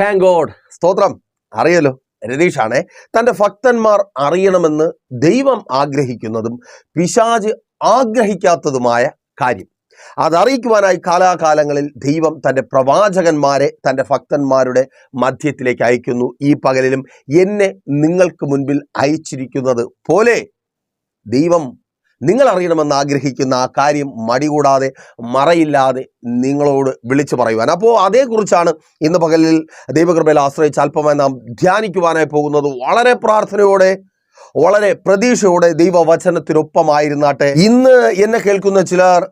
Thank God സ്തോത്രം. അറിയല്ലോ. രതീഷാണെ തന്റെ ഭക്തന്മാർ അറിയണമെന്ന് ദൈവം ആഗ്രഹിക്കുന്നതും പിശാജ് ആഗ്രഹിക്കാത്തതുമായ കാര്യം. അതറിയിക്കുവാനായി കാലാകാലങ്ങളിൽ ദൈവം തന്റെ പ്രവാചകന്മാരെ തന്റെ ഭക്തന്മാരുടെ മധ്യത്തിലേക്ക് അയക്കുന്നു. ഈ പകലിലും എന്നെ നിങ്ങൾക്ക് മുൻപിൽ അയച്ചിരിക്കുന്നത് പോലെ ദൈവം നിങ്ങൾ അറിയണമെന്ന് ആഗ്രഹിക്കുന്ന ആ കാര്യം മടികൂടാതെ മറയില്ലാതെ നിങ്ങളോട് വിളിച്ചു പറയുവാൻ. അപ്പോൾ അതേക്കുറിച്ചാണ് ഇന്ന് പകലിൽ ദൈവകൃപയിൽ ആശ്രയിച്ച് അല്പമായി നാം ധ്യാനിക്കുവാനായി പോകുന്നത്. വളരെ പ്രാർത്ഥനയോടെ വളരെ പ്രതീക്ഷയോടെ ദൈവവചനത്തിനൊപ്പമായിരുന്നാട്ടെ. ഇന്ന് എന്നെ കേൾക്കുന്ന ചിലർ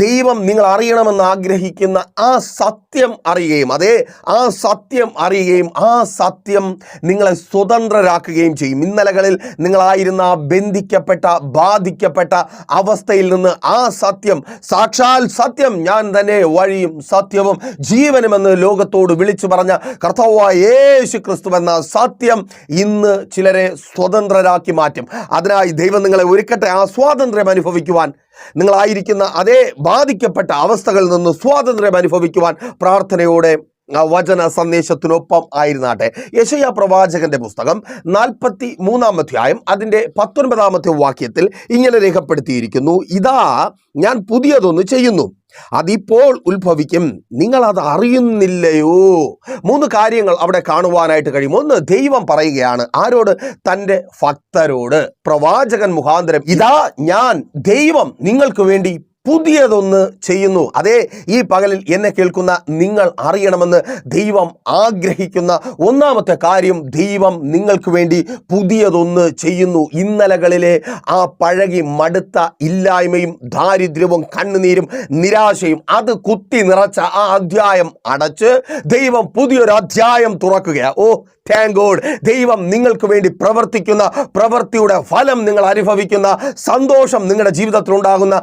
ദൈവം നിങ്ങൾ അറിയണമെന്ന് ആഗ്രഹിക്കുന്ന ആ സത്യം അറിയുകയും അതെ ആ സത്യം അറിയുകയും ആ സത്യം നിങ്ങളെ സ്വതന്ത്രരാക്കുകയും ചെയ്യും. ഇന്നലകളിൽ നിങ്ങളായിരുന്ന ബന്ധിക്കപ്പെട്ട ബാധിക്കപ്പെട്ട അവസ്ഥയിൽ നിന്ന് ആ സത്യം സാക്ഷാൽ സത്യം ഞാൻ തന്നെ വഴിയും സത്യവും ജീവനുമെന്ന് ലോകത്തോട് വിളിച്ചു പറഞ്ഞ കർത്താവായ യേശു ക്രിസ്തു എന്ന സത്യം ഇന്ന് ചിലരെ സ്വതന്ത്രരാക്കി മാറ്റും. അതിനായി ദൈവം നിങ്ങളെ ഒരുക്കട്ടെ ആ സ്വാതന്ത്ര്യം അനുഭവിക്കുവാൻ. നിങ്ങളായിരിക്കുന്ന അതേ ബാധിക്കപ്പെട്ട അവസ്ഥകളിൽ നിന്ന് സ്വാതന്ത്ര്യം അനുഭവിക്കുവാൻ പ്രാർത്ഥനയോടെ വചന സന്ദേശത്തിനൊപ്പം ആയിരുന്നാട്ടെ. യശയ പ്രവാചകന്റെ പുസ്തകം നാൽപ്പത്തി മൂന്നാം അധ്യായം അതിന്റെ പത്തൊൻപതാമത്തെ വാക്യത്തിൽ ഇങ്ങനെ രേഖപ്പെടുത്തിയിരിക്കുന്നു. ഇതാ ഞാൻ പുതിയതൊന്ന് ചെയ്യുന്നു. അതിപ്പോൾ ഉത്ഭവിക്കും. നിങ്ങൾ അത് അറിയുന്നില്ലയോ? മൂന്ന് കാര്യങ്ങൾ അവിടെ കാണുവാനായിട്ട് കഴിയും. ഒന്ന് ദൈവം പറയുകയാണ്. ആരോട്? തന്റെ ഭക്തരോട്. പ്രവാചകൻ മുഖാന്തരം ഇതാ ഞാൻ ദൈവം നിങ്ങൾക്ക് വേണ്ടി പുതിയതൊന്ന് ചെയ്യുന്നു. അതേ ഈ പകലിൽ എന്നെ കേൾക്കുന്ന നിങ്ങൾ അറിയണമെന്ന് ദൈവം ആഗ്രഹിക്കുന്ന ഒന്നാമത്തെ കാര്യം ദൈവം നിങ്ങൾക്ക് വേണ്ടി പുതിയതൊന്ന് ചെയ്യുന്നു. ഇന്നലകളിലെ ആ പഴകി മടുത്ത ഇല്ലായ്മയും ദാരിദ്ര്യവും കണ്ണുനീരും നിരാശയും അത് കുത്തി നിറച്ച ആ അധ്യായം അടച്ച് ദൈവം പുതിയൊരു അധ്യായം തുറക്കുകയാണ് ഓ താങ്ക് ഗോഡ് ദൈവം നിങ്ങൾക്ക് വേണ്ടി പ്രവർത്തിക്കുന്ന പ്രവൃത്തിയുടെ ഫലം നിങ്ങൾ അനുഭവിക്കുന്ന സന്തോഷം നിങ്ങളുടെ ജീവിതത്തിൽ ഉണ്ടാകുന്ന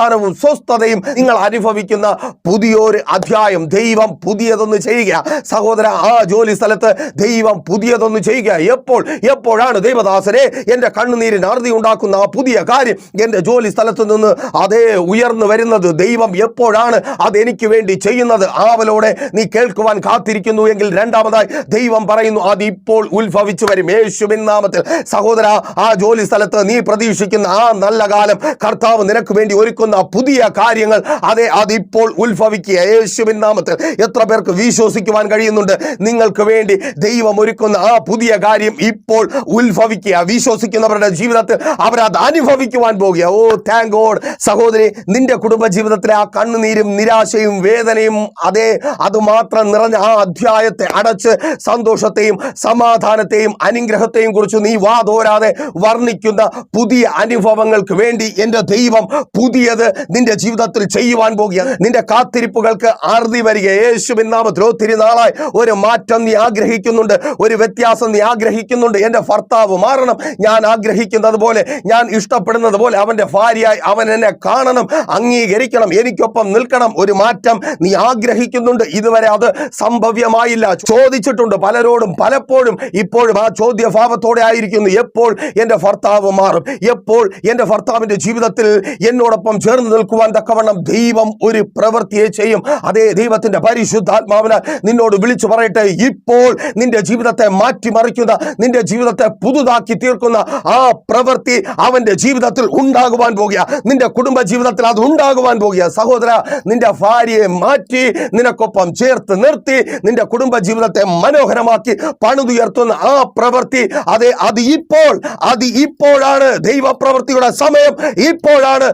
സമാധാനവും സ്വസ്ഥതയും നിങ്ങൾ അനുഭവിക്കുന്ന പുതിയൊരു അധ്യായം. ദൈവം പുതിയതൊന്ന് ചെയ്യുക. സഹോദര ആ ജോലി സ്ഥലത്ത് ദൈവം പുതിയതൊന്ന് ചെയ്യുക. എപ്പോൾ? എപ്പോഴാണ്? ദൈവദാസനെ എന്റെ കണ്ണുനീരിന് അറുതി ഉണ്ടാക്കുന്ന ആ പുതിയ കാര്യം എന്റെ ജോലി സ്ഥലത്ത് നിന്ന് അതേ ഉയർന്നു വരുന്നത്. ദൈവം എപ്പോഴാണ് അതെനിക്ക് വേണ്ടി ചെയ്യുന്നത്? ആവലോടെ നീ കേൾക്കുവാൻ കാത്തിരിക്കുന്നു എങ്കിൽ രണ്ടാമതായി ദൈവം പറയുന്നു അത് ഇപ്പോൾ ഉത്ഭവിച്ചു വരും. യേശുവിൻ നാമത്തിൽ. സഹോദര ആ ജോലി സ്ഥലത്ത് നീ പ്രതീക്ഷിക്കുന്ന ആ നല്ല കാലം കർത്താവ് നിനക്ക് വേണ്ടി ഒരുക്കുന്ന. പുതിയ കാര്യങ്ങൾ അതെ അതിപ്പോൾ ഉത്ഭവിക്കുക. യേശുവിൻ നാമത്തിൽ എത്ര പേർക്ക് വിശ്വസിക്കുവാൻ കഴിയുന്നുണ്ട്? നിങ്ങൾക്ക് വേണ്ടി ദൈവം ഒരുക്കുന്ന ആ പുതിയ കാര്യം ഇപ്പോൾ ഉത്ഭവിക്കുക. വിശ്വസിക്കുന്നവരുടെ ജീവിതത്തിൽ അവരത് അനുഭവിക്കുവാൻ പോകുക. ഓ താങ്ക് ഗോഡ് സഹോദരി നിന്റെ കുടുംബ ജീവിതത്തിലെ ആ കണ്ണുനീരും നിരാശയും വേദനയും അതേ അതുമാത്രം നിറഞ്ഞ ആ അധ്യായത്തെ അടച്ച് സന്തോഷത്തെയും സമാധാനത്തെയും അനുഗ്രഹത്തെയും കുറിച്ച് നീ വാതോരാതെ വർണിക്കുന്ന പുതിയ അനുഭവങ്ങൾക്ക് വേണ്ടി എന്റെ ദൈവം പുതിയത് നിന്റെ ജീവിതത്തിൽ ചെയ്യുവാൻ പോകുക. നിന്റെ കാത്തിരിപ്പുകൾക്ക് ആർതി വരിക. യേശുവിൻ നാമത്തിൽ ഒത്തിരി നാളായി ഒരു മാറ്റം നീ ആഗ്രഹിക്കുന്നുണ്ട്. ഒരു വ്യത്യാസം നീ ആഗ്രഹിക്കുന്നുണ്ട്. എന്റെ ഭർത്താവ് മാറണം. ഞാൻ ആഗ്രഹിക്കുന്നത് പോലെ ഞാൻ ഇഷ്ടപ്പെടുന്നത് പോലെ അവന്റെ ഭാര്യയായി അവൻ എന്നെ കാണണം അംഗീകരിക്കണം എനിക്കൊപ്പം നിൽക്കണം. ഒരു മാറ്റം നീ ആഗ്രഹിക്കുന്നുണ്ട്. ഇതുവരെ അത് സംഭവ്യമായില്ല. ചോദിച്ചിട്ടുണ്ട് പലരോടും പലപ്പോഴും ഇപ്പോഴും ആ ചോദ്യഭാവത്തോടെ ആയിരിക്കുന്നു. എപ്പോൾ എന്റെ ഭർത്താവ് മാറും? എപ്പോൾ എന്റെ ഭർത്താവിന്റെ ജീവിതത്തിൽ എന്നോടൊപ്പം ചേർന്ന് നിൽക്കുവാൻ തക്കവണ്ണം ദൈവം ഒരു പ്രവൃത്തിയെ ചെയ്യും. അതേ ദൈവത്തിന്റെ പരിശുദ്ധാത്മാവിന് നിന്നോട് വിളിച്ചു പറയട്ടെ. ഇപ്പോൾ നിന്റെ ജീവിതത്തെ മാറ്റിമറിക്കുന്ന നിന്റെ ജീവിതത്തെ പുതുതാക്കി തീർക്കുന്ന ആ പ്രവൃത്തി അവന്റെ ജീവിതത്തിൽ ഉണ്ടാകുവാൻ പോകുക. നിന്റെ കുടുംബ ജീവിതത്തിൽ അത് ഉണ്ടാകുവാൻ പോകുക. സഹോദര നിന്റെ ഭാര്യയെ മാറ്റി നിനക്കൊപ്പം ചേർത്ത് നിർത്തി നിന്റെ കുടുംബ ജീവിതത്തെ മനോഹരമാക്കി പണിതുയർത്തുന്ന ആ പ്രവൃത്തി അതെ അത് ഇപ്പോൾ അത് ഇപ്പോഴാണ് ദൈവപ്രവൃത്തിയുടെ സമയം. ഇപ്പോഴാണ്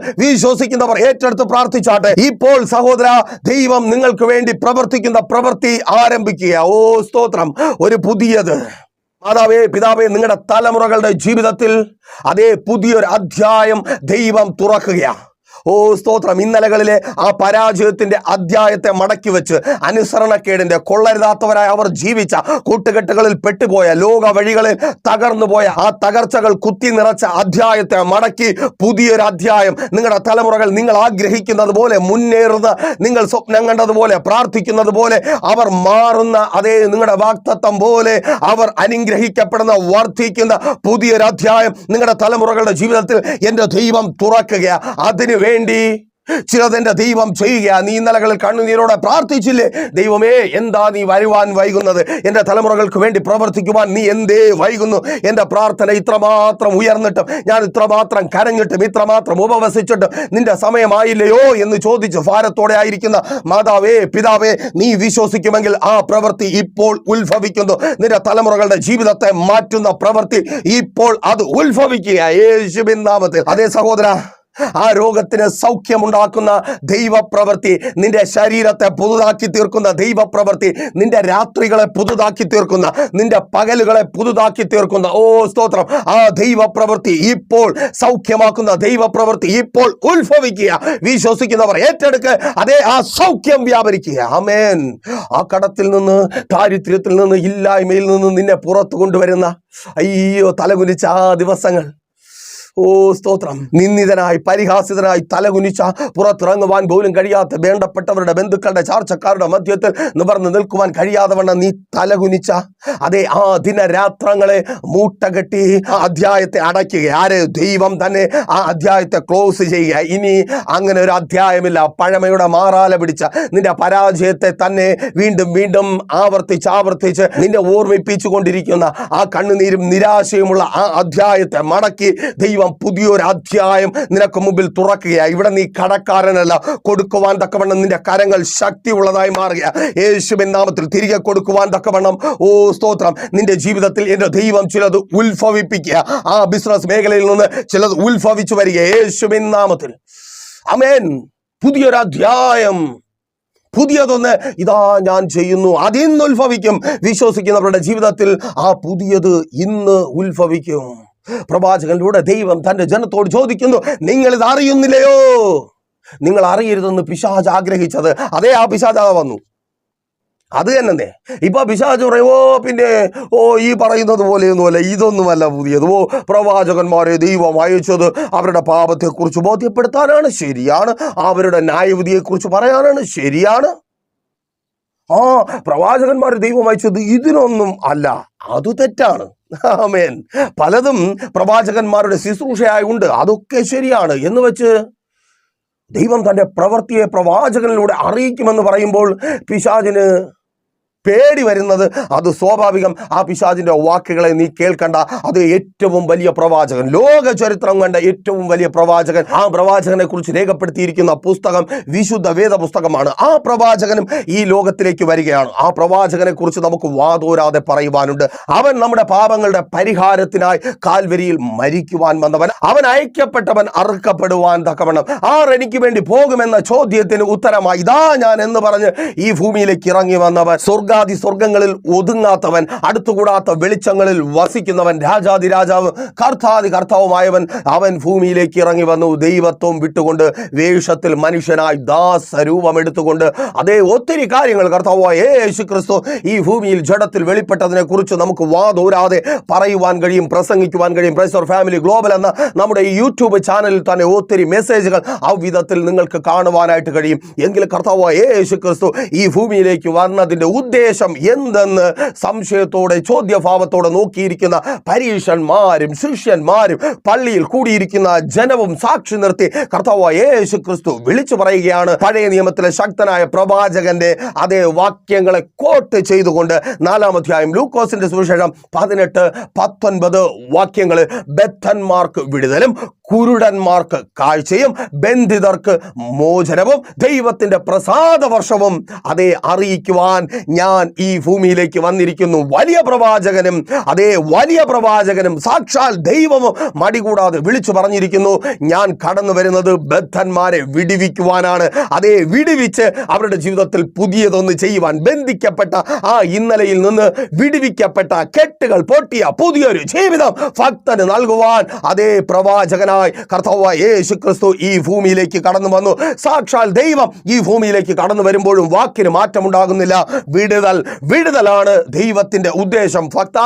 വിശ്വസിക്കുന്നവർ ഏറ്റെടുത്ത് പ്രാർത്ഥിച്ചാട്ടെ. ഇപ്പോൾ സഹോദര ദൈവം നിങ്ങൾക്ക് വേണ്ടി പ്രവർത്തിക്കുന്ന പ്രവൃത്തി ആരംഭിക്കുക. ഓ സ്തോത്രം. ഒരു പുതിയത്. മാതാവേ പിതാവേ നിങ്ങളുടെ തലമുറകളുടെ ജീവിതത്തിൽ അതേ പുതിയൊരു അധ്യായം ദൈവം തുറക്കുകയാണ്. ഓ സ്തോത്രം. ഇന്നലകളിലെ ആ പരാജയത്തിന്റെ അധ്യായത്തെ മടക്കി വെച്ച് അനുസരണക്കേടിന്റെ കൊള്ളരുതാത്തവരായ അവർ ജീവിച്ച കൂട്ടുകെട്ടുകളിൽ പെട്ടുപോയ ലോക വഴികളിൽ തകർന്നു പോയ ആ തകർച്ചകൾ കുത്തി നിറച്ച അധ്യായത്തെ മടക്കി പുതിയൊരു അധ്യായം നിങ്ങളുടെ തലമുറകൾ നിങ്ങൾ ആഗ്രഹിക്കുന്നത് പോലെ മുന്നേറുന്ന നിങ്ങൾ സ്വപ്നം കണ്ടതുപോലെ പ്രാർത്ഥിക്കുന്നത് പോലെ അവർ മാറുന്ന അതേ നിങ്ങളുടെ വാക്തത്വം പോലെ അവർ അനുഗ്രഹിക്കപ്പെടുന്ന വർദ്ധിക്കുന്ന പുതിയൊരു അധ്യായം നിങ്ങളുടെ തലമുറകളുടെ ജീവിതത്തിൽ എന്റെ ദൈവം തുറക്കുക അതിനു വേണ്ടി. ചിലതെന്റെ ദൈവം ചെയ്യുക. നീ ഇന്നലകളിൽ കണ്ണുനീരോടെ പ്രാർത്ഥിച്ചില്ലേ? ദൈവമേ എന്താ നീ വരുവാൻ വൈകുന്നത്? എന്റെ തലമുറകൾക്ക് വേണ്ടി പ്രവർത്തിക്കുവാൻ നീ എന്തേ വൈകുന്നു? എന്റെ പ്രാർത്ഥന ഇത്രമാത്രം ഉയർന്നിട്ടും ഞാൻ ഇത്രമാത്രം കരഞ്ഞിട്ടും ഇത്രമാത്രം ഉപവസിച്ചിട്ടും നിന്റെ സമയമായില്ലയോ എന്ന് ചോദിച്ച് ഭാരത്തോടെ ആയിരിക്കുന്ന മാതാവേ പിതാവേ നീ വിശ്വസിക്കുമെങ്കിൽ ആ പ്രവൃത്തി ഇപ്പോൾ ഉത്ഭവിക്കുന്നു. നിന്റെ തലമുറകളുടെ ജീവിതത്തെ മാറ്റുന്ന പ്രവൃത്തി ഇപ്പോൾ അത് ഉത്ഭവിക്കുക യേശുവിൻ നാമത്തിൽ. അതേ സഹോദര ആ രോഗത്തിന് സൗഖ്യമുണ്ടാക്കുന്ന ദൈവപ്രവൃത്തി നിന്റെ ശരീരത്തെ പുതുതാക്കി തീർക്കുന്ന ദൈവപ്രവൃത്തി നിന്റെ രാത്രികളെ പുതുതാക്കി തീർക്കുന്ന നിന്റെ പകലുകളെ പുതുതാക്കി തീർക്കുന്ന ഓ സ്തോത്രം. ആ ദൈവപ്രവൃത്തി ഇപ്പോൾ സൗഖ്യമാക്കുന്ന ദൈവപ്രവൃത്തി ഇപ്പോൾ ഉത്ഭവിക്കുക. വിശ്വസിക്കുന്നവർ ഏറ്റെടുക്ക് അതേ ആ സൗഖ്യം വ്യാപരിക്കുക. അമേൻ ആ കടത്തിൽ നിന്ന് ദാരിദ്ര്യത്തിൽ നിന്ന് ഇല്ലായ്മയിൽ നിന്ന് നിന്നെ പുറത്തു കൊണ്ടുവരുന്ന അയ്യോ തലകുലിച്ച ആ ദിവസങ്ങൾ. ഓ സ്തോത്രം. നിന്ദിതനായി പരിഹാസിതനായി തലകുനിച്ച പുറത്തിറങ്ങുവാൻ പോലും കഴിയാത്ത വേണ്ടപ്പെട്ടവരുടെ ബന്ധുക്കളുടെ ചാർച്ചക്കാരുടെ മധ്യത്തിൽ നിവർന്ന് നിൽക്കുവാൻ കഴിയാത്തവണ്ണം നീ തലകുനിച്ച അതെ ആ ദിനരാത്രങ്ങളെ മൂട്ടകെട്ടി അധ്യായത്തെ അടയ്ക്കുക. ആര്? ദൈവം തന്നെ ആ അധ്യായത്തെ ക്ലോസ് ചെയ്യുക. ഇനി അങ്ങനെ ഒരു അധ്യായമില്ല. പഴമയുടെ മാറാല പിടിച്ച നിന്റെ പരാജയത്തെ തന്നെ വീണ്ടും വീണ്ടും ആവർത്തിച്ച് ആവർത്തിച്ച് നിന്നെ ഓർമ്മിപ്പിച്ചു കൊണ്ടിരിക്കുന്ന ആ കണ്ണുനീരും നിരാശയുമുള്ള ആ അധ്യായത്തെ മടക്കി ദൈവം പുതിയൊരു അധ്യായം നിനക്ക് മുമ്പിൽ തുറക്കുകയാണ് ഇവിടെ നീ കടക്കാരനല്ല. കൊടുക്കുവാൻ തക്കവണ്ണം നിന്റെ കരങ്ങൾ ശക്തിയുള്ളതായി മാറുക യേശുവിൻ നാമത്തിൽ തിരികെ കൊടുക്കുവാൻ തക്കവണ്ണം ഓ സ്തോത്രം നിന്റെ ജീവിതത്തിൽ എന്റെ ദൈവം ചിലത് ഉത്ഭവിപ്പിക്കുക. ആ ബിസിനസ് മേഖലയിൽ നിന്ന് ചിലത് ഉത്ഭവിച്ചു വരിക. യേശുവിൻ നാമത്തിൽ. അമേൻ പുതിയൊരു അധ്യായം പുതിയതൊന്ന് ഇതാ ഞാൻ ചെയ്യുന്നു. അതിന്ന് ഉത്ഭവിക്കും വിശ്വസിക്കുന്നവരുടെ ജീവിതത്തിൽ ആ പുതിയത് ഇന്ന് ഉത്ഭവിക്കും. പ്രവാചകനിലൂടെ ദൈവം തന്റെ ജനത്തോട് ചോദിക്കുന്നു നിങ്ങൾ ഇത് അറിയുന്നില്ലയോ? നിങ്ങൾ അറിയരുതെന്ന് പിശാജ് ആഗ്രഹിച്ചത് അതേ ആ പിശാജ വന്നു. അത് തന്നെ ഇപ്പൊ പിശാജ് പറയും ഓ പിന്നെ ഓ ഈ പറയുന്നത് പോലെയൊന്നുമല്ല ഇതൊന്നുമല്ല പുതിയത്. ഓ പ്രവാചകന്മാരെ ദൈവം അയച്ചത് അവരുടെ പാപത്തെക്കുറിച്ച് ബോധ്യപ്പെടുത്താനാണ് ശരിയാണ്. അവരുടെ ന്യായവിധിയെക്കുറിച്ച് പറയാനാണ് ശരിയാണ്. ആ പ്രവാചകന്മാർ ദൈവം അയച്ചത് ഇതിനൊന്നും അല്ല അത് തെറ്റാണ്. ആമേൻ. പലതും പ്രവാചകന്മാരുടെ ശുശ്രൂഷയായി ഉണ്ട് അതൊക്കെ ശരിയാണ്. എന്ന് വെച്ച് ദൈവം തന്റെ പ്രവൃത്തിയെ പ്രവാചകനിലൂടെ അറിയിക്കുമെന്ന് പറയുമ്പോൾ പിശാചിന് പേടി വരുന്നത് അത് സ്വാഭാവികം. ആ പിശാചിന്റെ വാക്കുകളെ നീ കേൾക്കണ്ട. അത് ഏറ്റവും വലിയ പ്രവാചകൻ. ലോക ചരിത്രം കണ്ട ഏറ്റവും വലിയ പ്രവാചകൻ. ആ പ്രവാചകനെ കുറിച്ച് രേഖപ്പെടുത്തിയിരിക്കുന്ന പുസ്തകം വിശുദ്ധ വേദ പുസ്തകമാണ് ആ പ്രവാചകനും ഈ ലോകത്തിലേക്ക് വരികയാണ്. ആ പ്രവാചകനെ കുറിച്ച് നമുക്ക് വാതോരാതെ പറയുവാനുണ്ട്. അവൻ നമ്മുടെ പാപങ്ങളുടെ പരിഹാരത്തിനായി കാൽവരിയിൽ മരിക്കുവാൻ വന്നവൻ. അവൻ അയക്കപ്പെട്ടവൻ അറുക്കപ്പെടുവാൻ തക്കവണ്ണം. ആർ എനിക്ക് വേണ്ടി പോകുമെന്ന ചോദ്യത്തിന് ഉത്തരമായി. ഇതാ ഞാൻ എന്ന് പറഞ്ഞ് ഈ ഭൂമിയിലേക്ക് ഇറങ്ങി വന്നവൻ. സ്വർഗാദി സ്വർഗങ്ങളിൽ ഒതുങ്ങാത്തവൻ അടുത്തുകൂടാത്ത വെളിച്ചങ്ങളിൽ വസിക്കുന്നവൻ രാജാതി രാജാവ് കർത്താതി കർത്താവുമായവൻ അവൻ ഭൂമിയിലേക്ക് ഇറങ്ങി വന്നു. ദൈവത്വം വിട്ടുകൊണ്ട് വേഷത്തിൽ മനുഷ്യനായി ദാസരൂപം എടുത്തുകൊണ്ട് അതേ ഒത്തിരി കാര്യങ്ങൾ കർത്താവായ യേശു ക്രിസ്തു ഈ ഭൂമിയിൽ ജഡത്തിൽ വെളിപ്പെട്ടതിനെ കുറിച്ച് നമുക്ക് വാതോരാതെ പറയുവാൻ കഴിയും പ്രസംഗിക്കുവാൻ കഴിയും. പ്രൈസർ ഫാമിലി ഗ്ലോബൽ എന്ന നമ്മുടെ ഈ യൂട്യൂബ് ചാനലിൽ തന്നെ ഒത്തിരി മെസ്സേജുകൾ ആ വിധത്തിൽ നിങ്ങൾക്ക് കാണുവാനായിട്ട് കഴിയും. എങ്കിൽ കർത്താവായ യേശു ക്രിസ്തു ഈ ഭൂമിയിലേക്ക് വന്നതിന്റെ ഉദ്ദേശം എന്തെന്ന് സംശയത്തോടെ ചോദ്യഭാവത്തോടെ നോക്കിയിരിക്കുന്ന പരീക്ഷന്മാരും ശിഷ്യന്മാരും പള്ളിയിൽ കൂടിയിരിക്കുന്ന ജനവും സാക്ഷി നിർത്തി കർത്താവായ യേശു ക്രിസ്തു വിളിച്ചു പറയുകയാണ്. പഴയ നിയമത്തിലെ ശക്തനായ പ്രവാചകന്റെ അതേ വാക്യങ്ങളെ കോട്ട് ചെയ്തുകൊണ്ട് നാലാം അധ്യായം ലൂക്കോസിന്റെ സുവിശേഷം പതിനെട്ട് പത്തൊൻപത് വാക്യങ്ങൾ ബദ്ധന്മാർക്ക് വിടുതലും കുരുടന്മാർക്ക് കാഴ്ചയും ബന്ധിതർക്ക് മോചനവും ദൈവത്തിന്റെ പ്രസാദ വർഷവും അതേ അറിയിക്കുവാൻ ഞാൻ ഈ ഭൂമിയിലേക്ക് വന്നിരിക്കുന്നു. വലിയ പ്രവാചകനും അതേ വലിയ പ്രവാചകനും സാക്ഷാൽ ദൈവവും മടികൂടാതെ വിളിച്ചു പറഞ്ഞിരിക്കുന്നു. ഞാൻ കടന്നു വരുന്നത് ബദ്ധന്മാരെ വിടിവിക്കുവാനാണ്. അതേ വിടിവിച്ച് അവരുടെ ജീവിതത്തിൽ പുതിയതൊന്ന് ചെയ്യുവാൻ ബന്ധിക്കപ്പെട്ട ആ ഇന്നലയിൽ നിന്ന് വിടിവിക്കപ്പെട്ട കെട്ടുകൾ പൊട്ടിയ പുതിയൊരു ജീവിതം ഭക്തന് നൽകുവാൻ അതേ പ്രവാചകനായി കർത്താവ് യേശു ക്രിസ്തു ഈ ഭൂമിയിലേക്ക് കടന്നു വന്നു. സാക്ഷാൽ ദൈവം ഈ ഭൂമിയിലേക്ക് കടന്നു വരുമ്പോഴും വാക്കിന് മാറ്റമുണ്ടാകുന്നില്ല. വിടുതൽ വിടുതൽ വിടുതലാണ് ദൈവത്തിന്റെ ഉദ്ദേശം. ഭക്ത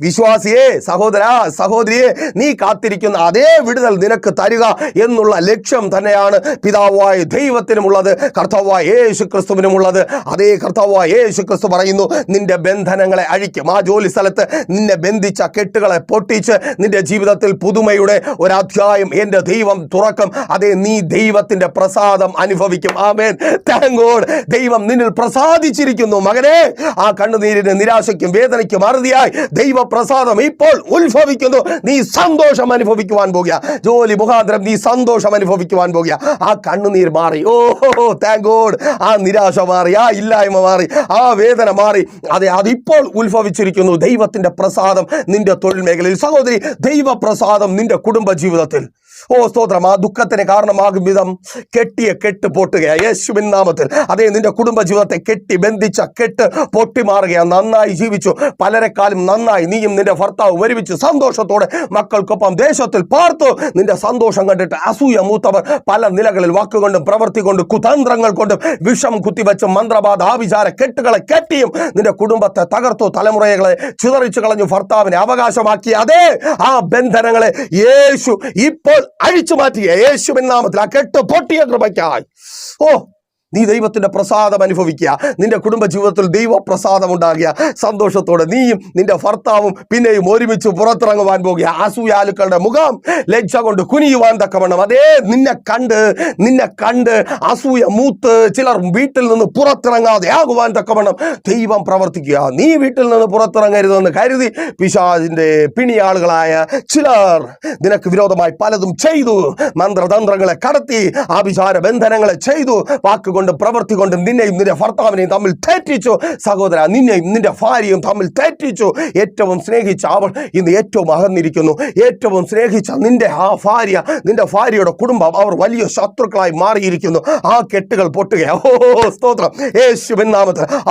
വിശ്വാസിയെ സഹോദര സഹോദരിയെ നീ കാത്തിരിക്കുന്ന അതേ വിടുതൽ നിനക്ക് തരിക എന്നുള്ള ലക്ഷ്യം തന്നെയാണ് പിതാവായ ദൈവത്തിനുമുള്ളത് കർത്താവായ യേശു ക്രിസ്തുവിനുമുള്ളത് അതേ കർത്താവായ യേശു ക്രിസ്തു പറയുന്നു നിന്റെ ബന്ധനങ്ങളെ അഴിക്കും. ആ ജോലി സ്ഥലത്ത് നിന്നെ ബന്ധിച്ച കെട്ടുകളെ പൊട്ടിച്ച് നിന്റെ ജീവിതത്തിൽ പുതുമയുടെ ഒരധ്യായം എന്റെ ദൈവം തുറക്കും. അതേ നീ ദൈവത്തിന്റെ പ്രസാദം അനുഭവിക്കും. ആമേൻ. താങ്ക് ഗോഡ് ദൈവം നിന്നിൽ പ്രസാദിച്ചിരിക്കുന്നു. മകനെ ആ കണ്ണുനീരിന് നിരാശയ്ക്കും വേദനയ്ക്കും അറുതിയായി ദൈവപ്രസാദം ഇപ്പോൾ ഉത്ഭവിക്കുന്നു. നീ സന്തോഷം അനുഭവിക്കുവാൻ പോകുക. ജോലി മുഖാന്തരം നീ സന്തോഷം അനുഭവിക്കുവാൻ പോകുക. ആ കണ്ണുനീർ മാറി. ഓഹോ താങ്ക് ഗോഡ് ആ നിരാശ മാറി ആ ഇല്ലായ്മ മാറി ആ വേദന മാറി. അതെ അതിപ്പോൾ ഉത്ഭവിച്ചിരിക്കുന്നു ദൈവത്തിന്റെ പ്രസാദം നിന്റെ തൊഴിൽ മേഖലയിൽ സഹോദരി ദൈവപ്രസാദം നിന്റെ കുടുംബ ജീവിതത്തിൽ ഓ സ്തോത്രം. ആ ദുഃഖത്തിന് കാരണമാകും വിധം കെട്ടിയ കെട്ട് പൊട്ടുക യേശുവിൻ നാമത്തിൽ. അതേ നിന്റെ കുടുംബ ജീവിതത്തെ കെട്ടി ബന്ധിച്ച കെട്ട് പൊട്ടി മാറുകയാ നന്നായി ജീവിച്ചു. പലരെക്കാളും നന്നായി നീയും നിന്റെ ഭർത്താവ് ഒരുമിച്ച് സന്തോഷത്തോടെ മക്കൾക്കൊപ്പം ദേശത്തിൽ പാർത്തു. നിന്റെ സന്തോഷം കണ്ടിട്ട് അസൂയ മൂത്തവർ പല നിലകളിൽ വാക്കുകൊണ്ടും പ്രവൃത്തി കൊണ്ടും കുതന്ത്രങ്ങൾ കൊണ്ടും വിഷം കുത്തിവെച്ച് മന്ത്രവാദ ആവിചാര കെട്ടുകളെ കെട്ടിയും നിന്റെ കുടുംബത്തെ തകർത്തു. തലമുറകളെ ചിതറിച്ചു കളഞ്ഞു ഭർത്താവിനെ അവകാശമാക്കി. അതേ ആ ബന്ധനങ്ങളെ യേശു ഇപ്പോൾ അഴിച്ചു മാറ്റിയ. യേശുവിൻ നാമത്തിൽ ആ കെട്ട് പൊട്ടിയ കൃപയ്ക്കായി. ഓ നീ ദൈവത്തിന്റെ പ്രസാദം അനുഭവിക്കുക. നിന്റെ കുടുംബ ജീവിതത്തിൽ ദൈവ ഉണ്ടാകുക. സന്തോഷത്തോടെ നീയും നിന്റെ ഭർത്താവും പിന്നെയും ഒരുമിച്ച് പുറത്തിറങ്ങുവാൻ പോകുക. അസൂയാലുക്കളുടെ മുഖം ലജ്ജ കൊണ്ട് കുനിയുവാൻ തക്കവണ്ണം. അതേ നിന്നെ കണ്ട് നിന്നെ കണ്ട് അസൂയ മൂത്ത് ചിലർ വീട്ടിൽ നിന്ന് പുറത്തിറങ്ങാതെ ആകുവാൻ തക്കവണ്ണം ദൈവം പ്രവർത്തിക്കുക. നീ വീട്ടിൽ നിന്ന് പുറത്തിറങ്ങരുതെന്ന് കരുതി പിശാജിന്റെ പിണിയാളുകളായ ചിലർ നിനക്ക് വിരോധമായി പലതും ചെയ്തു. മന്ത്രതന്ത്രങ്ങളെ കടത്തി ആഭിചാര ബന്ധനങ്ങളെ ചെയ്തു. വാക്കുകൊണ്ടും പ്രവൃത്തി കൊണ്ടും നിന്നെയും നിന്റെ ഭർത്താവിനെയും തമ്മിൽ തെറ്റിച്ചു. സഹോദര നിന്നെയും നിന്റെ ഭാര്യയും തമ്മിൽ തെറ്റിച്ചു. ഏറ്റവും സ്നേഹിച്ച അവൾ ഇന്ന് ഏറ്റവും അകന്നിരിക്കുന്നു. ഏറ്റവും സ്നേഹിച്ച നിന്റെ ആ ഭാര്യ നിന്റെ ഭാര്യയുടെ കുടുംബം അവർ വലിയ ശത്രുക്കളായി മാറിയിരിക്കുന്നു. ആ കെട്ടുകൾ പൊട്ടുകയാണ്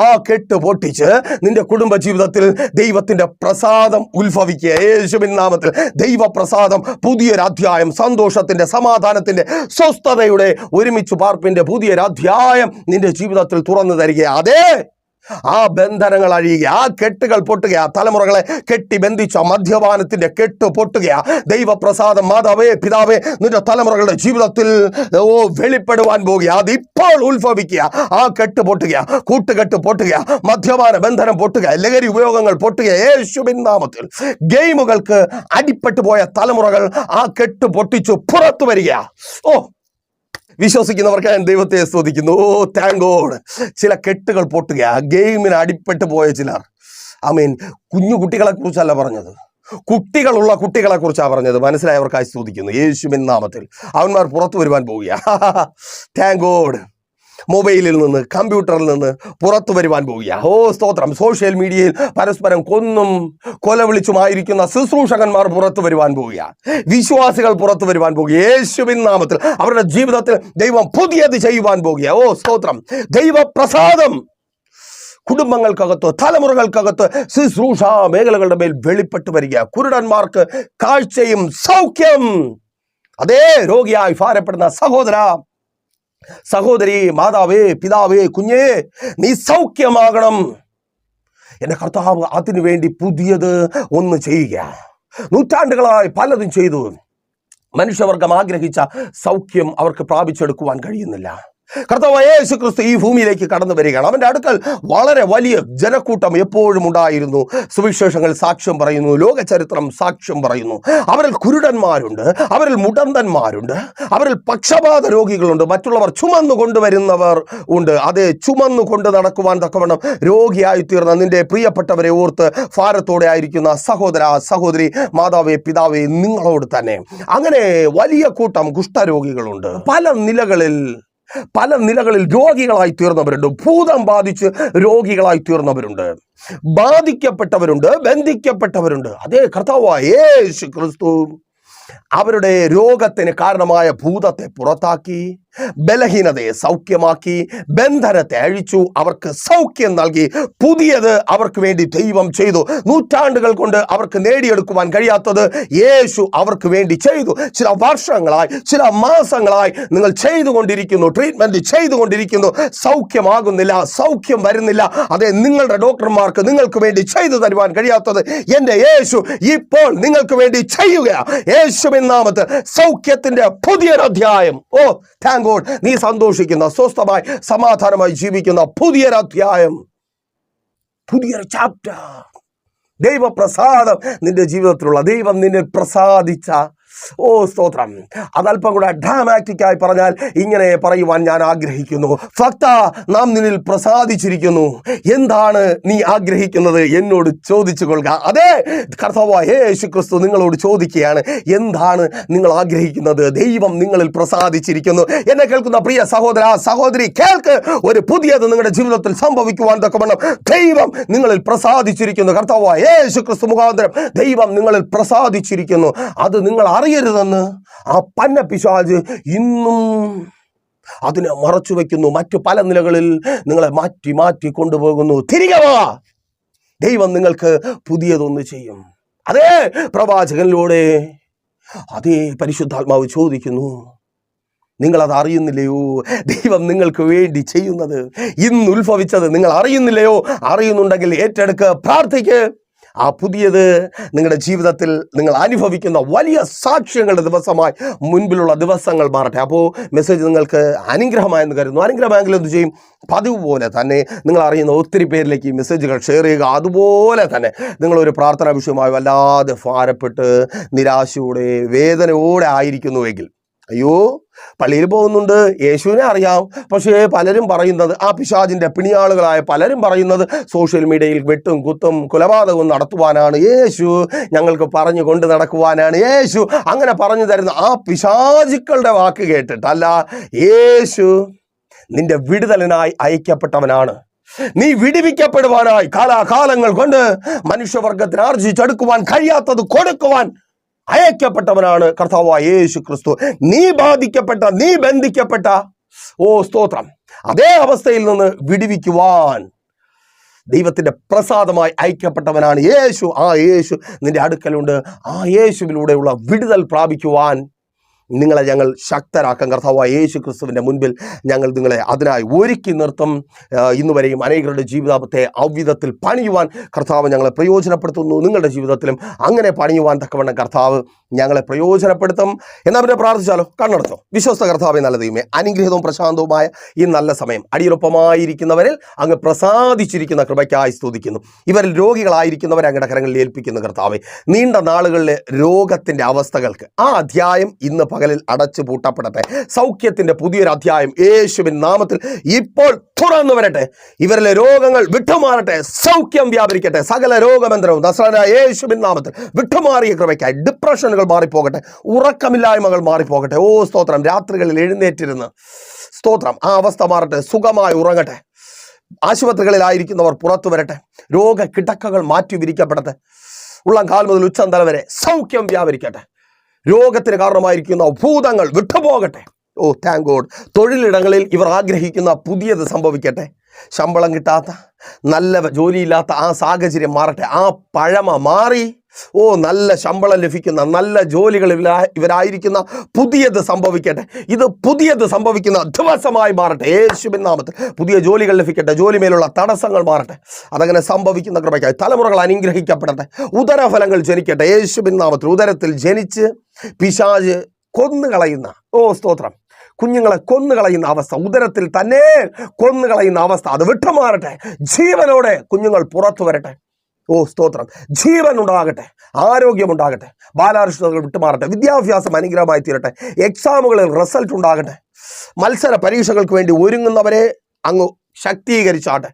ആ കെട്ട് പൊട്ടിച്ച് നിന്റെ കുടുംബ ജീവിതത്തിൽ ദൈവത്തിന്റെ പ്രസാദം ഉത്ഭവിക്കുക. യേശുവിൻ നാമത്തിൽ ദൈവപ്രസാദം പുതിയൊരു അധ്യായം സന്തോഷത്തിന്റെ സമാധാനത്തിന്റെ സ്വസ്ഥതയുടെ ഒരുമിച്ച് പാർപ്പിന്റെ പുതിയൊരു അധ്യായം നിന്റെ ജീവിതത്തിൽ തുറന്നു തരിക അതേ ആ ബന്ധനങ്ങൾ അഴിയുക ആ കെട്ടുകൾ പൊട്ടുക ആ തലമുറകളെ കെട്ടി ബന്ധിച്ച മദ്യപാനത്തിന്റെ കെട്ട് പൊട്ടുക ദൈവപ്രസാദം മാതാവേ പിതാവേ നിന്റെ തലമുറകളുടെ ജീവിതത്തിൽ ഓ വെളിപ്പെടുവാൻ പോകുക ഇപ്പോൾ ഉത്ഭവിക്കുക. ആ കെട്ട് പൊട്ടുക കൂട്ടുകെട്ട് പൊട്ടുക മദ്യപാന ബന്ധനം പൊട്ടുക ലഹരി ഉപയോഗങ്ങൾ പൊട്ടുക യേശുവിൻ നാമത്തിൽ ഗെയിമുകൾക്ക് അടിപ്പെട്ടു പോയ തലമുറകൾ ആ കെട്ട് പൊട്ടിച്ചു പുറത്തു വരിക ഓ വിശ്വസിക്കുന്നവർക്ക് ഞാൻ ദൈവത്തെ സ്തുതിക്കുന്നു. ഓ താങ്ക് ഗോഡ് ചില കെട്ടുകൾ പൊട്ടുക ഗെയിമിന് അടിപ്പെട്ട് പോയ ചിലർ. ഐ മീൻ കുഞ്ഞു കുട്ടികളെ കുറിച്ചല്ല പറഞ്ഞത്. കുട്ടികളുള്ള കുട്ടികളെ കുറിച്ചാണ് പറഞ്ഞത്. മനസ്സിലായവർക്കായി സ്തുതിക്കുന്നു. യേശുവിൻ നാമത്തിൽ. അവന്മാർ പുറത്തു വരുവാൻ പോവുക താങ്ക് ഗോഡ് മൊബൈലിൽ നിന്ന് കമ്പ്യൂട്ടറിൽ നിന്ന് പുറത്തു വരുവാൻ പോവുക ഓ സ്തോത്രം. സോഷ്യൽ മീഡിയയിൽ പരസ്പരം കൊന്നും കൊലവിളിച്ചുമായിരിക്കുന്ന ശുശ്രൂഷകന്മാർ പുറത്തു വരുവാൻ പോവുക വിശ്വാസികൾ പുറത്തു വരുവാൻ പോകുക യേശുവിൻ നാമത്തിൽ അവരുടെ ജീവിതത്തിൽ ദൈവം പുതിയത് ചെയ്യുവാൻ പോകുക ഓ സ്തോത്രം. ദൈവപ്രസാദം. കുടുംബങ്ങൾക്കകത്ത് തലമുറകൾക്കകത്ത് ശുശ്രൂഷ മേഖലകളുടെ മേൽ വെളിപ്പെട്ട് വരിക കുരുടന്മാർക്ക് കാഴ്ചയും സൗഖ്യം. അതേ രോഗിയായി ഭാരപ്പെടുന്ന സഹോദര സഹോദരി മാതാവേ പിതാവേ കുഞ്ഞേ നീ സൗഖ്യമാകണം. എന്റെ കർത്താവ് അതിനു വേണ്ടി പുതിയത് ഒന്ന് ചെയ്യുക. നൂറ്റാണ്ടുകളായി പലതും ചെയ്തു. മനുഷ്യവർഗം ആഗ്രഹിച്ച സൗഖ്യം അവർക്ക് പ്രാപിച്ചെടുക്കുവാൻ കഴിയുന്നില്ല. കർത്താവ് യേശു ക്രിസ്തു ഈ ഭൂമിയിലേക്ക് കടന്നു വരികയാണ്. അവന്റെ അടുക്കൽ വളരെ വലിയ ജനക്കൂട്ടം എപ്പോഴും ഉണ്ടായിരുന്നു. സുവിശേഷങ്ങൾ സാക്ഷ്യം പറയുന്നു. ലോകചരിത്രം സാക്ഷ്യം പറയുന്നു. അവരിൽ കുരുടന്മാരുണ്ട്. അവരിൽ മുടന്തന്മാരുണ്ട്. അവരിൽ പക്ഷപാത രോഗികളുണ്ട്. മറ്റുള്ളവർ ചുമന്നു കൊണ്ടുവരുന്നവർ ഉണ്ട്. അതെ ചുമന്നു കൊണ്ട് നടക്കുവാൻ തക്കവണ്ണം രോഗിയായി തീർന്ന നിന്റെ പ്രിയപ്പെട്ടവരെ ഓർത്ത് ഭാരത്തോടെ ആയിരിക്കുന്ന സഹോദര സഹോദരി മാതാവേ പിതാവേ നിങ്ങളോട് തന്നെ. അങ്ങനെ വലിയ കൂട്ടം കുഷ്ഠരോഗികളുണ്ട്. പല നിലകളിൽ പല നിലകളിൽ രോഗികളായി തീർന്നവരുണ്ട്. ഭൂതം ബാധിച്ച് രോഗികളായി തീർന്നവരുണ്ട്. ബാധിക്കപ്പെട്ടവരുണ്ട് ബന്ധിക്കപ്പെട്ടവരുണ്ട്. അതേ കർത്താവായ ക്രിസ്തു അവരുടെ രോഗത്തിന് കാരണമായ ഭൂതത്തെ പുറത്താക്കി. ബലഹീനതയെ സൗഖ്യമാക്കി ബന്ധനത്തെ അഴിച്ചു അവർക്ക് സൗഖ്യം നൽകി പുതിയത് അവർക്ക് വേണ്ടി ദൈവം ചെയ്തു. നൂറ്റാണ്ടുകൾ കൊണ്ട് അവർക്ക് നേടിയെടുക്കുവാൻ കഴിയാത്തത് യേശു അവർക്ക് വേണ്ടി ചെയ്തു. ചില വർഷങ്ങളായി ചില മാസങ്ങളായി നിങ്ങൾ ചെയ്തുകൊണ്ടിരിക്കുന്നു ട്രീറ്റ്മെന്റ് ചെയ്തുകൊണ്ടിരിക്കുന്നു. സൗഖ്യമാകുന്നില്ല സൗഖ്യം വരുന്നില്ല. അതെ നിങ്ങളുടെ ഡോക്ടർമാർക്ക് നിങ്ങൾക്ക് വേണ്ടി ചെയ്തു തരുവാൻ കഴിയാത്തത് എന്റെ യേശു ഇപ്പോൾ നിങ്ങൾക്ക് വേണ്ടി ചെയ്യുക യേശുവിൻ നാമത്തിൽ സൗഖ്യത്തിന്റെ പുതിയൊരു അധ്യായം ഓ താങ്ക് ഗോഡ് നീ സന്തോഷിക്കുന്ന സ്വസ്ഥമായി സമാധാനമായി ജീവിക്കുന്ന പുതിയൊരു അധ്യായം. പുതിയൊരു ചാപ്റ്റർ ദൈവപ്രസാദം നിന്റെ ജീവിതത്തിലുള്ള ദൈവം നിന്നെ പ്രസാദിച്ച ഓ സ്തോത്രം. അതല്പം കൂടെ ഡ്രാമാറ്റിക് ആയി പറഞ്ഞാൽ ഇങ്ങനെ പറയുവാൻ ഞാൻ ആഗ്രഹിക്കുന്നു. ഫക്ത നാം നിന്നിൽ പ്രസാദിച്ചിരിക്കുന്നു. എന്താണ് നീ ആഗ്രഹിക്കുന്നത്? എന്നോട് ചോദിച്ചു കൊള്ളുക അതെ കർത്താവായ യേശു ക്രിസ്തു നിങ്ങളോട് ചോദിക്കുകയാണ് എന്താണ് നിങ്ങൾ ആഗ്രഹിക്കുന്നത്? ദൈവം നിങ്ങളിൽ പ്രസാദിച്ചിരിക്കുന്നു. എന്നെ കേൾക്കുന്ന പ്രിയ സഹോദര സഹോദരി കേൾക്ക് ഒരു പുതിയത് നിങ്ങളുടെ ജീവിതത്തിൽ സംഭവിക്കുവാൻ തൊക്കെ വേണം ദൈവം നിങ്ങളിൽ പ്രസാദിച്ചിരിക്കുന്നു. കർത്താവായ യേശു ക്രിസ്തു മുഖാന്തരം ദൈവം നിങ്ങളിൽ പ്രസാദിച്ചിരിക്കുന്നു. അത് നിങ്ങൾ അറിയരുതെന്ന് ആ പന്ന പിശാജ് ഇന്നും അതിനെ മറച്ചു വയ്ക്കുന്നു മറ്റു പല നിലകളിൽ നിങ്ങളെ മാറ്റി മാറ്റി കൊണ്ടുപോകുന്നു. തിരികെ വാ. ദൈവം നിങ്ങൾക്ക് പുതിയതൊന്ന് ചെയ്യും. അതേ പ്രവാചകനിലൂടെ അതേ പരിശുദ്ധാത്മാവ് ചോദിക്കുന്നു. നിങ്ങളത് അറിയുന്നില്ലയോ? ദൈവം നിങ്ങൾക്ക് വേണ്ടി ചെയ്യുന്നത് ഇന്ന് ഉത്ഭവിച്ചത് നിങ്ങൾ അറിയുന്നില്ലയോ? അറിയുന്നുണ്ടെങ്കിൽ ഏറ്റെടുക്ക്. പ്രാർത്ഥിക്ക്. ആ പുതിയത് നിങ്ങളുടെ ജീവിതത്തിൽ നിങ്ങൾ അനുഭവിക്കുന്ന വലിയ സാക്ഷ്യങ്ങളുടെ ദിവസമായി മുൻപിലുള്ള ദിവസങ്ങൾ മാറട്ടെ. അപ്പോൾ മെസ്സേജ് നിങ്ങൾക്ക് അനുഗ്രഹമായെന്ന് കരുതുന്നു. അനുഗ്രഹമായെങ്കിൽ എന്ത് ചെയ്യും? പതിവ് പോലെ തന്നെ നിങ്ങൾ അറിയുന്ന ഒത്തിരി പേരിലേക്ക് ഈ മെസ്സേജുകൾ ഷെയർ ചെയ്യുക. അതുപോലെ തന്നെ നിങ്ങളൊരു പ്രാർത്ഥനാ വിഷയമായി വല്ലാതെ ഭാരപ്പെട്ട് നിരാശയോടെ വേദനയോടെ ആയിരിക്കുന്നുവെങ്കിൽ അയ്യോ പള്ളിയിൽ പോകുന്നുണ്ട്. യേശുവിനെ അറിയാം. പക്ഷേ പലരും പറയുന്നത് ആ പിശാജിന്റെ പിണിയാളുകളായ പലരും പറയുന്നത് സോഷ്യൽ മീഡിയയിൽ വെട്ടും കുത്തും കൊലപാതകവും നടത്തുവാനാണ്. യേശു ഞങ്ങൾക്ക് പറഞ്ഞു കൊണ്ട് നടക്കുവാനാണ്. യേശു അങ്ങനെ പറഞ്ഞു തരുന്ന ആ പിശാചുക്കളുടെ വാക്ക് കേട്ടിട്ടല്ല യേശു നിന്റെ വിടുതലിനായി അയക്കപ്പെട്ടവനാണ്. നീ വിടിവിക്കപ്പെടുവാനായി കാലാകാലങ്ങൾ കൊണ്ട് മനുഷ്യവർഗത്തിന് ആർജിച്ചെടുക്കുവാൻ കഴിയാത്തത് കൊടുക്കുവാൻ അയക്കപ്പെട്ടവനാണ് കർത്താവായ യേശു ക്രിസ്തു നീ ബാധിക്കപ്പെട്ട നീ ബന്ധിക്കപ്പെട്ട ഓ സ്തോത്രം. അതേ അവസ്ഥയിൽ നിന്ന് വിടിവിക്കുവാൻ ദൈവത്തിന്റെ പ്രസാദമായി ഐക്യപ്പെട്ടവനാണ് യേശു. ആ യേശു നിന്റെ അടുക്കലുണ്ട്. ആ യേശുവിലൂടെയുള്ള വിടുതൽ പ്രാപിക്കുവാൻ നിങ്ങളെ ഞങ്ങൾ ശക്തരാക്കാൻ കർത്താവായ യേശു ക്രിസ്തുവിന്റെ മുൻപിൽ ഞങ്ങൾ നിങ്ങളെ അതിനായി ഒരുക്കി നിർത്തും. ആ, ഇന്ന് വരെയും അനേകരുടെ ജീവിതത്തെ അവിധത്തിൽ പണിയുവാൻ കർത്താവ് ഞങ്ങളെ പ്രയോജനപ്പെടുത്തുന്നു. നിങ്ങളുടെ ജീവിതത്തിലും അങ്ങനെ പണിയുവാൻ തക്കവണ്ണം കർത്താവ് ഞങ്ങളെ പ്രയോജനപ്പെടുത്തും. എന്നാൽ പിന്നെ പ്രാർത്ഥിച്ചാലോ? കണ്ണടച്ചോ. വിശ്വസ്ത കർത്താവെ നല്ല ദൈവമേ അനുഗ്രഹീതവും പ്രശാന്തവുമായ ഈ നല്ല സമയം അടിയൊപ്പമായിരിക്കുന്നവരിൽ അങ്ങ് പ്രസാദിച്ചിരിക്കുന്ന കൃപയ്ക്കായി സ്തുതിക്കുന്നു. ഇവരിൽ രോഗികളായിരിക്കുന്നവരെ അങ്ങയുടെ കരങ്ങളിൽ ഏൽപ്പിക്കുന്നു കർത്താവെ. നീണ്ട നാളുകളിലെ രോഗത്തിന്റെ അവസ്ഥകൾക്ക് ആ അധ്യായം ഇന്ന് പകലിൽ അടച്ചു പൂട്ടപ്പെടട്ടെ. സൗഖ്യത്തിന്റെ പുതിയൊരു അധ്യായം യേശുവിൻ നാമത്തിൽ ഇപ്പോൾ തുറന്നു വരട്ടെ. ഇവരിലെ രോഗങ്ങൾ വിട്ടുമാറട്ടെ. സൗഖ്യം വ്യാപരിക്കട്ടെ. സകല രോഗമന്ത്രവും ദസറ യേശുവിൻ നാമത്തിൽ വിട്ടുമാറിയ കൃപയ്ക്കായി ഡിപ്രഷനുകൾ മാറിപ്പോകട്ടെ. ഉറക്കമില്ലായ്മകൾ മാറിപ്പോകട്ടെ. ഓ സ്തോത്രം. രാത്രികളിൽ എഴുന്നേറ്റിരുന്ന്. സ്തോത്രം. ആ അവസ്ഥ മാറട്ടെ. സുഖമായി ഉറങ്ങട്ടെ. ആശുപത്രികളിലായിരിക്കുന്നവർ പുറത്തു വരട്ടെ. രോഗ കിടക്കകൾ മാറ്റി വിരിക്കപ്പെടട്ടെ ഉള്ളം കാൽ മുതൽ ഉച്ചന്തല വരെ സൗഖ്യം വ്യാപരിക്കട്ടെ. രോഗത്തിന് കാരണമായിരിക്കുന്ന ഭൂതങ്ങൾ വിട്ടുപോകട്ടെ. ഓ താങ്ക് ഗോഡ് തൊഴിലിടങ്ങളിൽ ഇവർ ആഗ്രഹിക്കുന്ന പുതിയത് സംഭവിക്കട്ടെ. ശമ്പളം കിട്ടാത്ത നല്ല ജോലിയില്ലാത്ത ആ സാഹചര്യം മാറട്ടെ. ആ പഴമ മാറി ഓ നല്ല ശമ്പളം ലഭിക്കുന്ന നല്ല ജോലികൾ ഇവരായിരിക്കുന്ന പുതിയത് സംഭവിക്കട്ടെ. ഇത് പുതിയത് സംഭവിക്കുന്ന ദിവസമായി മാറട്ടെ. യേശുബിൻ നാമത്തിൽ പുതിയ ജോലികൾ ലഭിക്കട്ടെ. ജോലി മേലുള്ള തടസ്സങ്ങൾ മാറട്ടെ. അതങ്ങനെ സംഭവിക്കുന്ന കൃപയ്ക്കായി തലമുറകൾ അനുഗ്രഹിക്കപ്പെടട്ടെ. ഉദരഫലങ്ങൾ ജനിക്കട്ടെ. യേശുബിൻ നാമത്തിൽ ഉദരത്തിൽ ജനിച്ച് പിശാജ് കൊന്നുകളയുന്ന ഓ സ്തോത്രം. കുഞ്ഞുങ്ങളെ കൊന്നുകളയുന്ന അവസ്ഥ. ഉദരത്തിൽ തന്നെ കൊന്നുകളയുന്ന അവസ്ഥ. അത് വിട്ടുമാറട്ടെ. ജീവനോടെ കുഞ്ഞുങ്ങൾ പുറത്തു വരട്ടെ. ഓ സ്തോത്രം. ജീവൻ ഉണ്ടാകട്ടെ. ആരോഗ്യമുണ്ടാകട്ടെ ബാലാരിഷ്ടതകൾ വിട്ടുമാറട്ടെ. വിദ്യാഭ്യാസം അനുഗ്രഹമായി തീരട്ടെ. എക്സാമുകളിൽ റിസൾട്ട് ഉണ്ടാകട്ടെ. മത്സര പരീക്ഷകൾക്ക് വേണ്ടി ഒരുങ്ങുന്നവരെ അങ്ങ് ശക്തീകരിച്ചാട്ടെ.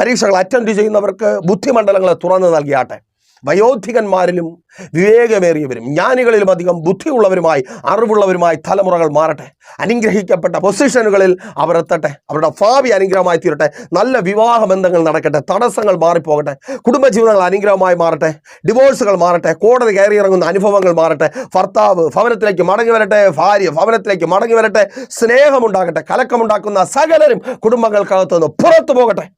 പരീക്ഷകൾ അറ്റൻഡ് ചെയ്യുന്നവർക്ക് ബുദ്ധിമണ്ഡലങ്ങളെ തുറന്നു നൽകിയാട്ടെ. വയോധികന്മാരിലും വിവേകമേറിയവരും ജ്ഞാനികളിലും അധികം ബുദ്ധിയുള്ളവരുമായി അറിവുള്ളവരുമായി തലമുറകൾ മാറട്ടെ. അനുഗ്രഹിക്കപ്പെട്ട പൊസിഷനുകളിൽ അവർ എത്തട്ടെ. അവരുടെ ഭാവി അനുഗ്രഹമായി തീരട്ടെ. നല്ല വിവാഹ ബന്ധങ്ങൾ നടക്കട്ടെ. തടസ്സങ്ങൾ മാറിപ്പോകട്ടെ. കുടുംബജീവിതങ്ങൾ അനുഗ്രഹമായി മാറട്ടെ. ഡിവോഴ്സുകൾ മാറട്ടെ. കോടതി കയറിയിറങ്ങുന്ന അനുഭവങ്ങൾ മാറട്ടെ. ഭർത്താവ് ഭവനത്തിലേക്ക് മടങ്ങി വരട്ടെ. ഭാര്യ ഭവനത്തിലേക്ക് മടങ്ങി വരട്ടെ. സ്നേഹമുണ്ടാകട്ടെ. കലക്കമുണ്ടാക്കുന്ന സകലരും കുടുംബങ്ങൾക്കകത്തുനിന്ന് പുറത്തു പോകട്ടെ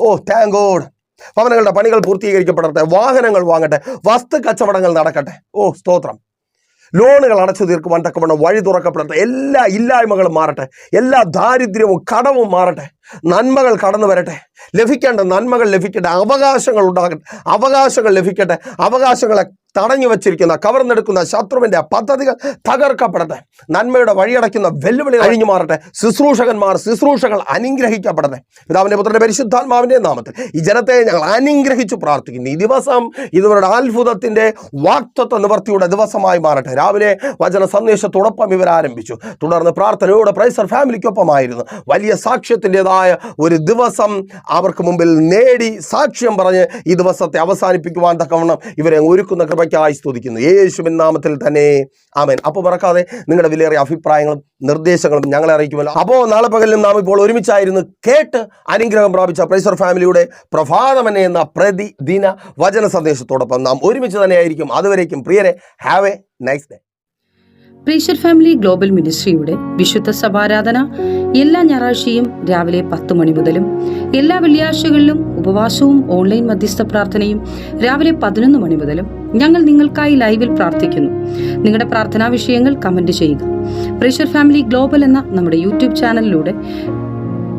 ഓ താങ്ക് ഗോഡ് ഭവനങ്ങളുടെ പണികൾ പൂർത്തീകരിക്കപ്പെടട്ടെ വാഹനങ്ങൾ വാങ്ങട്ടെ വസ്തു കച്ചവടങ്ങൾ നടക്കട്ടെ. ഓ സ്തോത്രം. ലോണുകൾ അടച്ചു തീർക്കുവാൻ തക്കവണ്ണം വഴി തുറക്കപ്പെടട്ടെ. എല്ലാ ഇല്ലായ്മകളും മാറട്ടെ. എല്ലാ ദാരിദ്ര്യവും കടവും മാറട്ടെ. നന്മകൾ കടന്നു വരട്ടെ. ലഭിക്കേണ്ട നന്മകൾ ലഭിക്കട്ടെ. അവകാശങ്ങൾ ഉണ്ടാകട്ടെ. അവകാശങ്ങൾ ലഭിക്കട്ടെ. അവകാശങ്ങളെ തടഞ്ഞു വച്ചിരിക്കുന്ന കവർന്നെടുക്കുന്ന ശത്രുവിന്റെ പദ്ധതികൾ തകർക്കപ്പെടട്ടെ. നന്മയുടെ വഴിയടയ്ക്കുന്ന വെല്ലുവിളി അഴിഞ്ഞു മാറട്ടെ. ശുശ്രൂഷകന്മാർ ശുശ്രൂഷകൾ അനുഗ്രഹിക്കപ്പെടട്ടെ. പിതാവിന്റെ പുത്രന്റെ പരിശുദ്ധാത്മാവിന്റെ നാമത്തിൽ ഈ ജനത്തെ ഞങ്ങൾ അനുഗ്രഹിച്ചു പ്രാർത്ഥിക്കുന്നു. ഈ ദിവസം ഇവരുടെ അത്ഭുതത്തിന്റെ വാക്തത്വ നിവർത്തിയുടെ ദിവസമായി മാറട്ടെ. രാവിലെ വചന സന്ദേശത്തോടൊപ്പം ഇവർ ആരംഭിച്ചു. തുടർന്ന് പ്രാർത്ഥനയോടെ പ്രൈസർ ഫാമിലിക്കൊപ്പമായിരുന്നു. വലിയ സാക്ഷ്യത്തിന്റെതായ ഒരു ദിവസം അവർക്ക് മുമ്പിൽ നേടി സാക്ഷ്യം പറഞ്ഞ് ഈ ദിവസത്തെ അവസാനിപ്പിക്കുവാൻ തക്കവണ്ണം ഇവരെ ഒരുക്കുന്ന കൃപയ്ക്കായി സ്തുതിക്കുന്നു. യേശുവിൻ നാമത്തിൽ തന്നെ. ആമേൻ. അപ്പോൾ മറക്കാതെ നിങ്ങളുടെ വിലയേറിയ അഭിപ്രായങ്ങളും നിർദ്ദേശങ്ങളും ഞങ്ങളെ അറിയിക്കുമല്ലോ. അപ്പോൾ നാളെ പകലിലും നാം ഇപ്പോൾ ഒരുമിച്ചായിരുന്നു കേട്ട് അനുഗ്രഹം പ്രാപിച്ച പ്രൈസർ ഫാമിലിയുടെ പ്രഭാതമനെ എന്ന പ്രതിദിന വചന സന്ദേശത്തോടൊപ്പം നാം ഒരുമിച്ച് തന്നെയായിരിക്കും. അതുവരേക്കും പ്രിയരെ have A nice day പ്രീഷർ family global മിനിസ്ട്രിയുടെ വിശുദ്ധ സഭാരാധന എല്ലാ ഞായറാഴ്ചയും രാവിലെ പത്ത് മണി മുതലും എല്ലാ വെള്ളിയാഴ്ചകളിലും ഉപവാസവും ഓൺലൈൻ മധ്യസ്ഥ പ്രാർത്ഥനയും രാവിലെ പതിനൊന്ന് മണി മുതലും ഞങ്ങൾ നിങ്ങൾക്കായി ലൈവിൽ പ്രാർത്ഥിക്കുന്നു. നിങ്ങളുടെ പ്രാർത്ഥനാ വിഷയങ്ങൾ കമന്റ് ചെയ്യുക. പ്രഷർ ഫാമിലി ഗ്ലോബൽ എന്ന നമ്മുടെ യൂട്യൂബ് ചാനലിലൂടെ